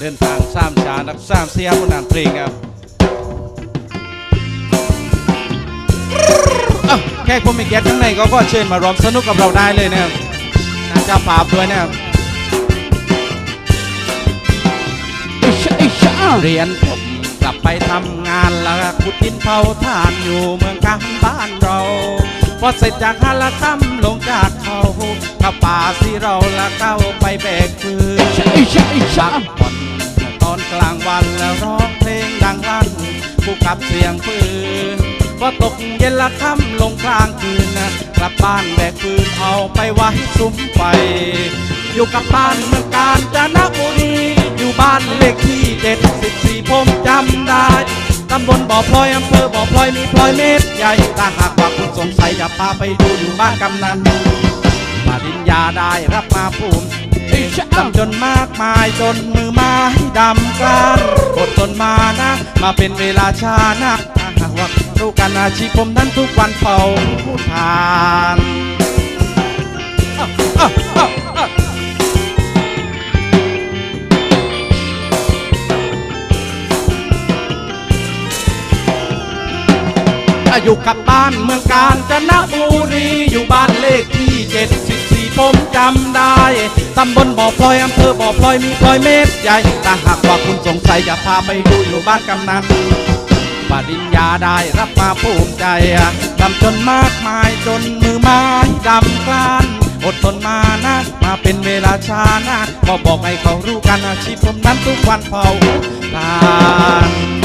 เดินทางสามชานักสามเสียผู้นานเพลงครับอ้าวแขกผู้มีเกียรติข้างในก็ก็เชิญมารวมสนุกกับเราได้เลยนะครับนะเจ้าภาพด้วยนะครับอิชะอิชะเรียนผมกลับไปทำงานแล้วขุดดินเผาถ่านอยู่เมืองกลางบ้านเราพอเสร็จจากฮาละค่ำลงจากเขาเข้าป่าที่เราละเข้าไปแบกฟืนอิชะอิชะอิช ลางวันแล้วร้องเพลงดังลั่นคู่กับเสียงปืนพอตกเย็นละค่ำลงกลางคืนนะกลับบ้านแบกปืนเอาไปไว้ซุ้มไฟอยู่กับบ้านเมืองกาญจนบุรีอยู่บ้านเลขที่เจ็ดสิบสี่ผมจำได้ตำบลบ่อพลอยอำเภอบ่อพลอยมีพลอยเม็ดใหญ่ถ้าหากว่าคุณสงสัยอย่าพาไปดูอยู่บ้านกำนันปริญญาได้รับมาภูมิ อิชะดำจนมากมายจนมือไม้ดำกลานอดทนมานะ มาเป็นเวลาชานะหากว่ารู้กันอาชีพผมนั้นทุกวันเป่าผู้ทานอ้าวอ้าวอ้าวอ้าวอยู่กับบ้านเมืองกาญจนบุรี ผมจำได้ตำบลบ่อพลอยอำเภอบ่อพลอยมีพลอยเม็ดใหญ่ถ้าหากว่าคุณสงสัยอย่าพาไปดูอยู่บ้านกำนันปริญญาได้รับมาภูมิใจทำจนมากมายจนมือไม้ดำกลานอดทนมานะมาเป็นเวลาชานะก็บอกให้เขารู้กันอาชีพผมนั้นทุกวันเผาทาน